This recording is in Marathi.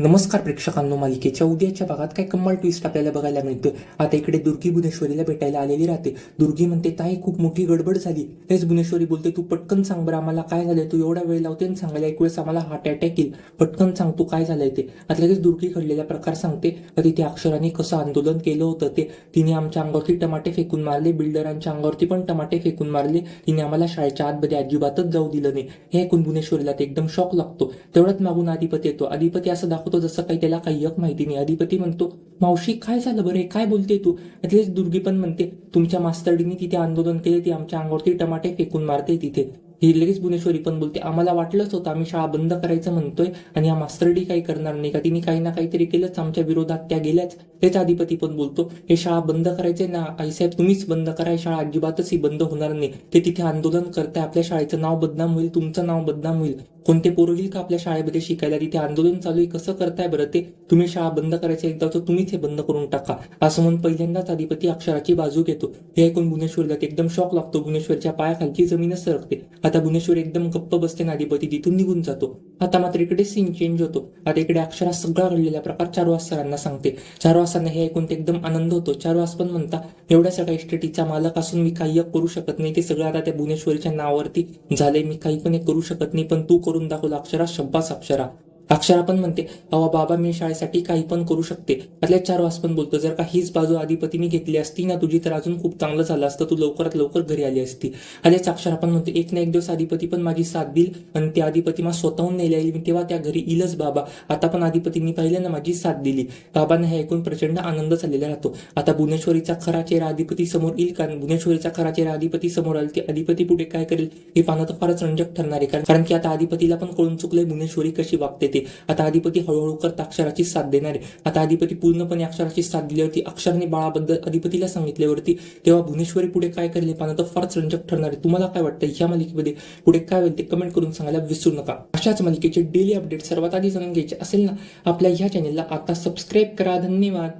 नमस्कार प्रेक्षकांनो मालिकेच्या उद्याच्या भागात काय कम्माल ट्विस्ट आपल्याला बघायला मिळतं आता इकडे दुर्गी भुवनेश्वरीला भेटायला आलेली राहते. दुर्गी म्हणते ताई खूप मोठी गडबड झाली. तेच भुवनेश्वरी बोलते तू पटकन सांग बरं आम्हाला काय झालंय? तू एवढा वेळ लावते आणि सांगायला एक वेळेस आम्हाला हार्ट अटॅक येईल. पटकन सांग तू काय झालंय ते. आता लगेच दुर्गी घडलेला प्रकार सांगते. तिथे अक्षराने कसं आंदोलन केलं होतं ते. तिने आमच्या अंगावरती टमाटे फेकून मारले. बिल्डरांच्या अंगावरती पण टमाटे फेकून मारले. तिने आम्हाला शाळेच्या आतमध्ये अजिबातच जाऊ दिलं नाही. हे ऐकून भुवनेश्वरीला ते एकदम शॉक लागतो. तेवढंच मागून अधिपती येतो. अधिपती असं दाखवतो जसं काही त्याला काही एक माहिती नाही. अधिपती म्हणतो मावशी काय झालं बरं? काय बोलते तू? ऍटलीस्ट दुर्गी पण म्हणते तुमच्या मास्तरडीने तिथे आंदोलन केले ती आमच्या अंगावरती टमाटे फेकून मारते तिथे. ही लगेच भुवनेश्वरी पण बोलते आम्हाला वाटलंच होतं आम्ही शाळा बंद करायचं म्हणतोय आणि या मास्तरडी काही करणार नाही का? तिने काही ना काहीतरी केलंच आमच्या विरोधात त्या गेल्याच. तेच अधिपती पण बोलतो हे शाळा बंद करायचे ना आईसाहेब तुम्हीच बंद करा ही शाळा अजिबातच ही बंद होणार नाही. ते तिथे आंदोलन करताय आपल्या शाळेचं नाव बदनाम होईल तुमचं नाव बदनाम होईल. कोणते पोरं येईल का आपल्या शाळेमध्ये शिकायला? तिथे आंदोलन चालू आहे कसं करताय बरं ते? तुम्ही शाळा बंद करायचं एकदा तर तुम्हीच हे बंद करून टाका. असं म्हणून पहिल्यांदाच अधिपती अक्षराची बाजू घेतो. हे ऐकून भुवनेश्वरला एकदम शॉक लागतो. भुवनेश्वरच्या पायाखालची जमीनच सरकते. आता भुवनेश्वर एकदम गप्प बसते ना अधिपती तिथून निघून जातो. आता मात्र इकडे सीन चेंज होतो. आता इकडे अक्षरा सगळा घडलेला प्रकार चारवास सरांना सांगते. चारवासांना हे ऐकून ते एकदम आनंद होतो. चारवास पण म्हणता एवढ्या सगळ्या इस्टेटीचा मालक असून मी काही करू शकत नाही. ते सगळं आता त्या भुवनेश्वरीच्या नावावरती झाले मी काही पण एक करू शकत नाही. पण तू करून दाखवलं अक्षरा शब्बास अक्षरा. अक्षरा पण म्हणते अवा बाबा मी शाळेसाठी काही पण करू शकते. त्यातल्या चार वास पण बोलतो जर का हीच बाजू आधीपतीने घेतली असती ना तुझी तर अजून खूप चांगलं झालं असतं तू लवकरात लवकर घरी आली असती. आल्याच अक्षरा पण म्हणते एक ना एक दिवस अधिपती पण माझी साथ देईल आणि त्या अधिपती मला स्वतःहून नेल्या येईल मी तेव्हा त्या घरी येईलच बाबा. आता पण अधिपतींनी पाहिलं ना माझी साथ दिली. बाबांना हे ऐकून प्रचंड आनंद झालेला राहतो. आता भुवनेश्वरीचा खरा चेहरा अधिपती समोर येईल कारण भुवनेश्वरीचा खरा चेहरा अधिपती समोर आला ते अधिपती पुढे काय करेल? हे पाहणं तर फारच रंजक ठरणार आहे कारण- कारण की आता अधिपतीला पण कळून चुकलंय भुवनेश्वरी कशी वागते ते. आता अधिपती हळूहळू करता अक्षराची साथ देणार. आहे आता अधिपती पूर्णपणे अक्षराची साथ दिल्यावरती अक्षरने बाळाबद्दल अधिपतीला सांगितल्यावरती तेव्हा भुवनेश्वरी पुढे काय करेल पण पाहणं तर फारच रंजक ठरणार आहे. तुम्हाला काय वाटतं ह्या मालिकेमध्ये पुढे काय होईल ते कमेंट करून सांगायला विसरू नका. अशाच मालिकेचे डेली अपडेट सर्वात आधी जाणून घ्यायचे असेल ना आपल्या ह्या चॅनेलला आता सबस्क्राईब करा. धन्यवाद.